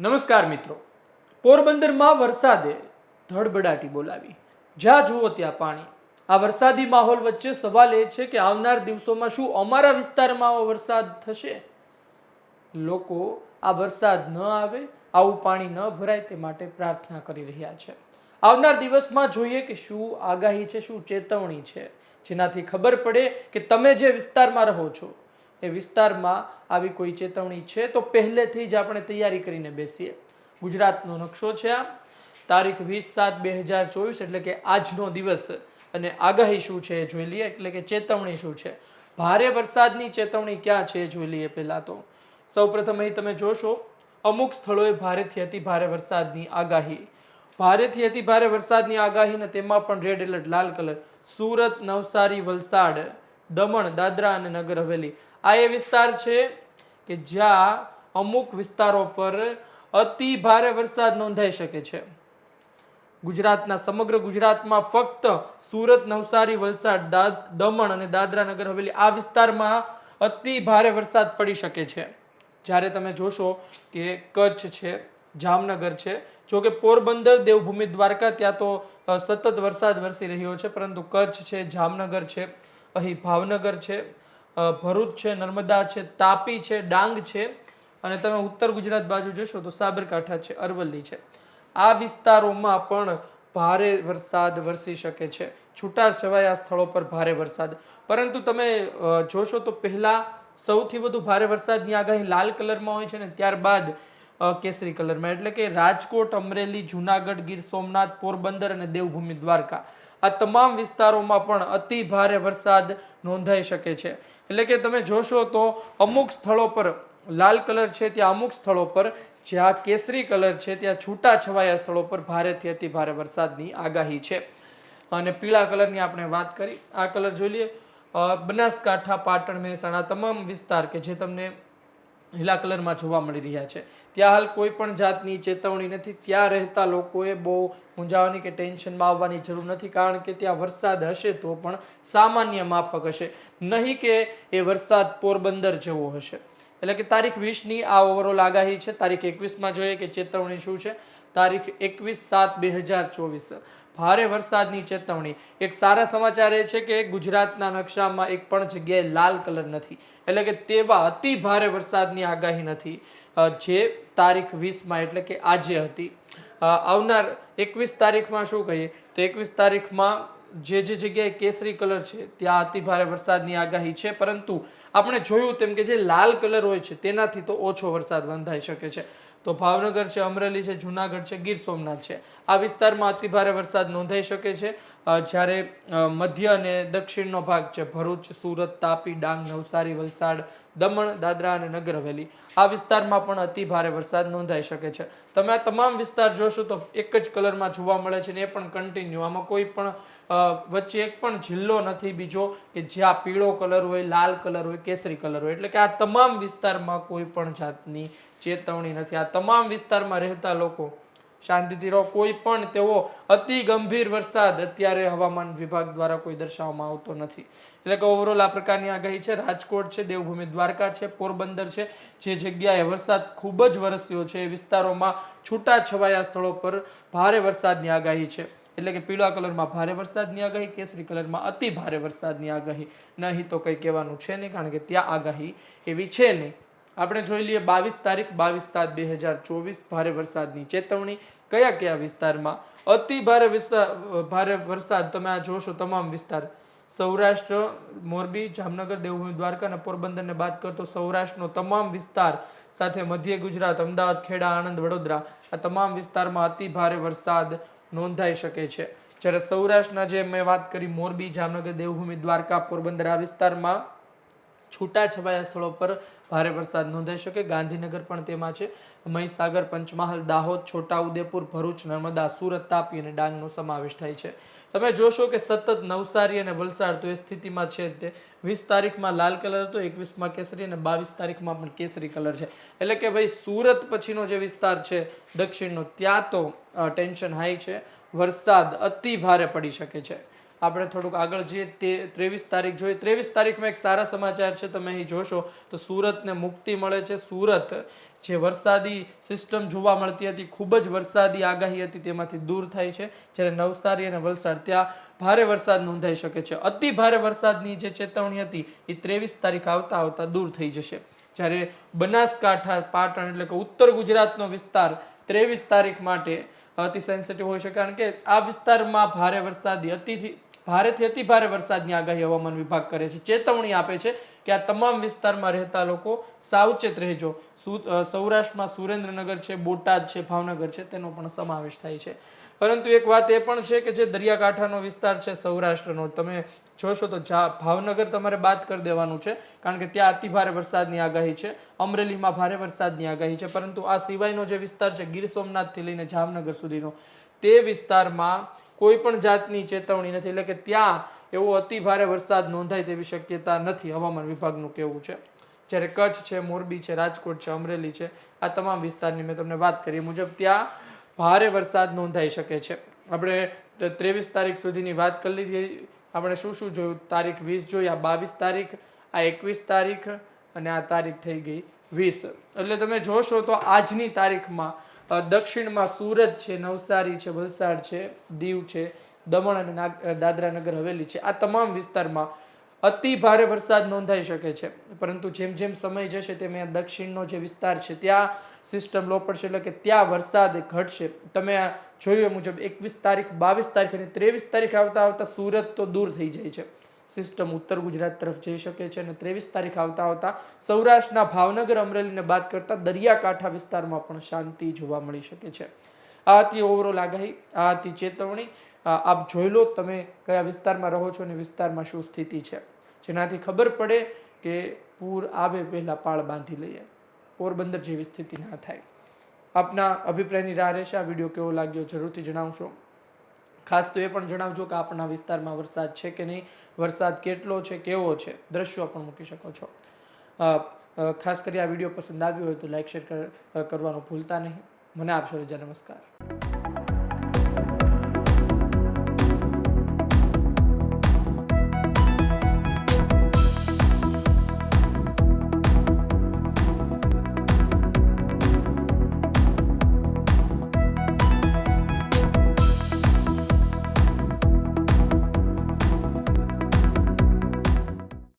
નમસ્કાર મિત્રો. પોરબંદરમાં વરસાદે ધડબડાટી બોલાવી. જ્યાં જુઓ ત્યાં પાણી. આ વરસાદી માહોલ વચ્ચે સવાલ એ છે કે આવનાર દિવસોમાં શું અમારા વિસ્તારમાં વરસાદ થશે? લોકો આ વરસાદ ન આવે, આવું પાણી ન ભરાય તે માટે પ્રાર્થના કરી રહ્યા છે. આવનાર દિવસમાં જોઈએ કે શું આગાહી છે, શું ચેતવણી છે? જેનાથી ખબર પડે કે તમે જે વિસ્તારમાં રહો છો એ વિસ્તારમાં આવી કોઈ ચેતવણી છે તો પહેલેથી જ આપણે તૈયારી કરીને બેસીએ. ગુજરાતનો નકશો છે આ. તારીખ વીસ સાત બે હજાર ચોવીસ એટલે કે આજનો દિવસ અને આગાહી શું છે જોઈ લઈએ, એટલે કે ચેતવણી શું છે. ભારે વરસાદની ચેતવણી ક્યાં છે જોઈ લઈએ પહેલાં તો. સૌપ્રથમ અહીં તમે જોશો, અમુક સ્થળોએ ભારેથી અતિ ભારે વરસાદની આગાહી. ભારેથી અતિ ભારે વરસાદની આગાહી ને તેમાં પણ રેડ એલર્ટ લાલ કલર. સુરત, નવસારી, વલસાડ. દમણ, દાદરા અને નગર હવેલી. આ એ વિસ્તાર છે કે જ્યાં અમુક વિસ્તારો પર અતિ ભારે વરસાદ નોંધાઈ શકે છે. ગુજરાતના સમગ્ર ગુજરાતમાં ફક્ત સુરત, નવસારી, વલસાડ દમણ અને દાદરા, નગર, હવેલી આ વિસ્તારમાં અતિ ભારે વરસાદ પડી શકે છે. જ્યારે તમે જોશો કે કચ્છ છે, જામનગર છે જો કે પોરબંદર, દેવભૂમિ, દ્વારકા ત્યાં તો સતત વરસાદ વરસી રહ્યો છે, પરંતુ કચ્છ છે, જામનગર છે અહીં ભાવનગર છે ભરૂચ છે, નર્મદા છે, તાપી છે, ડાંગ છે અને તમે ઉત્તર ગુજરાત બાજુ જોશો તો સાબરકાંઠા છે, અરવલ્લી છે. આ વિસ્તારોમાં પણ ભારે વરસાદ વરસી શકે છે. છૂટા છવાયા સ્થળો પર ભારે વરસાદ. પરંતુ તમે જોશો તો પહેલા સૌથી વધુ ભારે વરસાદની આગાહી લાલ કલરમાં હોય છે ને ત્યારબાદ કેસરી કલરમાં. એટલે કે રાજકોટ, અમરેલી, જુનાગઢ, ગીર સોમનાથ, પોરબંદર અને દેવભૂમિ દ્વારકા. આ તમામ વિસ્તારોમાં પણ અતિ ભારે વરસાદ નોંધાઈ શકે છે. એટલે કે તમે જોશો તો અમુક સ્થળો પર લાલ કલર છે, ત્યાં અમુક સ્થળો પર જ્યાં કેસરી કલર છે, ત્યાં છૂટા છવાયા સ્થળો પર ભારેથી અતિ ભારે વરસાદની આગાહી છે. અને પીળા કલરની આપણે વાત કરી. આ કલર જોઈ લઈએ. બનાસકાંઠા, પાટણ, મહેસાણા, તમામ વિસ્તાર કે જે તમને લીલા કલરમાં જોવા મળી રહ્યા છે. ત્યાં હાલ કોઈ પણ જાતની ચેતવણી નથી. ત્યાં રહેતા લોકોએ બહુ મૂંઝાવાની કે ટેન્શનમાં આવવાની જરૂર નથી. કારણ કે ત્યાં વરસાદ હશે તો પણ સામાન્ય માફક હશે. નહીં કે એ વરસાદ પોરબંદર જેવો હશે. એટલે કે તારીખ વીસની આ ઓવરઓલ આગાહી છે. તારીખ એકવીસમાં જોઈએ કે ચેતવણી શું છે. તારીખ એકવીસ સાત બે હજાર ચોવીસ. ભારે વરસાદની ચેતવણી. એક સારા સમાચાર એ છે કે ગુજરાતના નકશામાં એક પણ જગ્યાએ લાલ કલર નથી. એટલે કે તેવા અતિ ભારે વરસાદની આગાહી નથી. જે તારીખ વીસમાં એટલે કે આજે હતી. આવનાર એકવીસ તારીખમાં શું કહીએ? તો એકવીસ તારીખમાં જે જે જગ્યાએ કેસરી કલર છે, ત્યાં અતિ ભારે વરસાદની આગાહી છે. પરંતુ આપણે જોયું તેમ કે જે લાલ કલર હોય છે, તેનાથી તો ઓછો વરસાદ બંધાઈ શકે છે. તો ભાવનગર છે, અમરેલી છે, જુનાગઢ છે, ગીર સોમનાથ છે. આ વિસ્તારમાં અતિ ભારે વરસાદ નોંધાઈ શકે છે. જ્યારે મધ્ય અને દક્ષિણનો ભાગ છે, ભરૂચ, સુરત, તાપી, ડાંગ, નવસારી, વલસાડ, દમણ, દાદરા અને નગર હવેલી. આ વિસ્તારમાં પણ અતિ ભારે વરસાદ નોંધાઈ શકે છે. તમે આ તમામ વિસ્તાર જોશો તો એક જ કલરમાં જોવા મળે છે ને એ પણ કન્ટિન્યુ આમાં કોઈ પણ વચ્ચે એક પણ જિલ્લો નથી બીજો કે જ્યાં પીળો કલર હોય, લાલ કલર હોય, કેસરી કલર હોય. એટલે કે આ તમામ વિસ્તારમાં કોઈ પણ જાતની ચેતવણી નથી. આ તમામ વિસ્તારમાં રહેતા લોકો શાંતિથી રહો કોઈ પણ તેવો અતિ ગંભીર વરસાદ અત્યારે હવામાન વિભાગ દ્વારા કોઈ દર્શાવવામાં આવતો નથી. એટલે કે ઓવરઓલ આ પ્રકારની આગાહી છે. રાજકોટ છે, દેવભૂમિ દ્વારકા છે, પોરબંદર છે, જે જગ્યાએ વરસાદ ખૂબ જ વરસ્યો છે. એ વિસ્તારોમાં છૂટા છવાયા સ્થળો પર ભારે વરસાદની આગાહી છે. એટલે કે પીળા કલરમાં ભારે વરસાદની આગાહી, કેસરી કલરમાં અતિ ભારે વરસાદની આગાહી. નહીં તો કંઈ કહેવાનું છે નહીં, કારણ કે ત્યાં આગાહી એવી છે નહીં. આપણે જોઈ લઈએ બાવીસ તારીખ, બાવીસ સાત બે હજાર ચોવીસ, ભારે વરસાદની ચેતવણી. કયા કયા વિસ્તારમાં? અતિ ભારે વિસ્તાર ભારે વરસાદ તમે આ જોશો તમામ વિસ્તાર. સૌરાષ્ટ્ર, મોરબી, જામનગર, દેવભૂમિ, દ્વારકા અને પોરબંદરને બાદ કરતો સૌરાષ્ટ્રનો તમામ વિસ્તાર, સાથે મધ્ય ગુજરાત, અમદાવાદ, ખેડા, આણંદ, વડોદરા, આ તમામ વિસ્તારમાં અતિ ભારે વરસાદ નોંધાઈ શકે છે. જ્યારે સૌરાષ્ટ્રના જે મેં વાત કરી, મોરબી, જામનગર, દેવભૂમિ, દ્વારકા, પોરબંદર, આ વિસ્તારમાં છૂટા છવાયા સ્થળો પર ભારે વરસાદ નોંધાઈ શકે. ગાંધીનગર પણ તેમાં છે. મહીસાગર, પંચમહાલ, દાહોદ, છોટાઉદેપુર, ભરૂચ, નર્મદા, સુરત, તાપી અને ડાંગનો સમાવેશ થાય છે. તમે જોશો કે સતત નવસારી અને વલસાડ તો એ સ્થિતિમાં છે તે. વીસ તારીખમાં લાલ કલર હતો, એકવીસમાં કેસરી અને બાવીસ તારીખમાં પણ કેસરી કલર છે. એટલે કે ભાઈ સુરત પછીનો જે વિસ્તાર છે, દક્ષિણનો, ત્યાં તો ટેન્શન હાઈ છે. વરસાદ અતિ ભારે પડી શકે છે. આપણે થોડુંક આગળ જઈએ. તે ત્રેવીસ તારીખ જોઈએ. ત્રેવીસ તારીખમાં એક સારા સમાચાર છે તમે અહીં જોશો તો સુરતને મુક્તિ મળે છે. સુરત જે વરસાદી સિસ્ટમ જોવા મળતી હતી, ખૂબ જ વરસાદી આગાહી હતી, તેમાંથી દૂર થાય છે. જ્યારે નવસારી અને વલસાડ ત્યાં ભારે વરસાદ નોંધાઈ શકે છે. અતિ ભારે વરસાદની જે ચેતવણી હતી, એ ત્રેવીસ તારીખ આવતા આવતા દૂર થઈ જશે. જ્યારે બનાસકાંઠા, પાટણ એટલે કે ઉત્તર ગુજરાતનો વિસ્તાર ત્રેવીસ તારીખ માટે અતિ સેન્સિટિવ હોઈ શકે. કારણ કે આ વિસ્તારમાં ભારે વરસાદી, અતિથી ભારેથી અતિ ભારે વરસાદની આગાહી હવામાન વિભાગ કરે છે. ચેતવણી આપે છે કે આ તમામ વિસ્તારમાં રહેતા લોકો સાવચેત રહેજો. સૌરાષ્ટ્રમાં સુરેન્દ્રનગર છે, બોટાદ છે, ભાવનગર છે, તેનો પણ સમાવેશ થાય છે. પરંતુ એક વાત એ પણ છે કે જે દરિયાકાંઠાનો વિસ્તાર છે સૌરાષ્ટ્રનો, તમે જોશો તો જા, ભાવનગર તમારે બાદ કરી દેવાનું છે, કારણ કે ત્યાં અતિ ભારે વરસાદની આગાહી છે, અમરેલીમાં ભારે વરસાદની આગાહી છે, પરંતુ આ સિવાયનો જે વિસ્તાર છે ગીર સોમનાથથી લઈને જામનગર સુધીનો, તે વિસ્તારમાં કોઈ પણ જાતની ચેતવણી નથી. એટલે કે ત્યાં એવો અતિ ભારે વરસાદ નોંધાય તેવી શક્યતા નથી હવામાન વિભાગનું કહેવું છે. જ્યારે કચ્છ છે, મોરબી છે, રાજકોટ છે, અમરેલી છે, આ તમામ વિસ્તારની મેં તમને વાત કરી મુજબ ત્યાં ભારે વરસાદ નોંધાઈ શકે છે. આપણે ત્રેવીસ તારીખ સુધીની વાત કરી લીધી. આપણે શું શું જોયું? તારીખ વીસ જોઈ, આ બાવીસ તારીખ, આ એકવીસ તારીખ અને આ તારીખ થઈ ગઈ વીસ. એટલે તમે જોશો તો આજની તારીખમાં દક્ષિણમાં સુરત છે, નવસારી છે, વલસાડ છે, દીવ છે, દમણ અને નાગ- દાદરા નગર હવેલી છે. આ તમામ વિસ્તારમાં અતિ ભારે વરસાદ નોંધાઈ શકે છે. પરંતુ જેમ જેમ સમય જશે તેમ આ દક્ષિણનો જે વિસ્તાર છે, ત્યાં સિસ્ટમ લો પડશે એટલે કે ત્યાં વરસાદ ઘટશે. તમે આ જોયું મુજબ એકવીસ તારીખ, બાવીસ તારીખ અને ત્રેવીસ તારીખ આવતા આવતા સુરત તો દૂર થઈ જાય છે. સિસ્ટમ ઉત્તર ગુજરાત તરફ જઈ શકે છે અને ત્રેવીસ તારીખ આવતા આવતા સૌરાષ્ટ્રના ભાવનગર અમરેલીને બાદ કરતા દરિયાકાંઠા વિસ્તારમાં પણ શાંતિ જોવા મળી શકે છે. આ હતી ઓવરઓલ આગાહી, આ હતી ચેતવણી. આપ જોઈ લો તમે કયા વિસ્તારમાં રહો છો અને વિસ્તારમાં શું સ્થિતિ છે. જેનાથી ખબર પડે કે પૂર આવે પહેલાં પાળ બાંધી લઈએ. પોરબંદર જેવી સ્થિતિ ના થાય. આપના અભિપ્રાયની રાહ રહેશે. આ વીડિયો કેવો લાગ્યો જરૂરથી જણાવશો. ખાસ તો એ પણ જણાવજો કે આપણા વિસ્તારમાં વરસાદ છે કે નહીં, વરસાદ કેટલો છે, કેવો છે, દ્રશ્યો પણ મૂકી શકો છો. ખાસ કરી આ વીડિયો પસંદ આવ્યો હોય તો લાઈક શેર કરવાનું ભૂલતા નહીં. મને આપશો રજા, નમસ્કાર.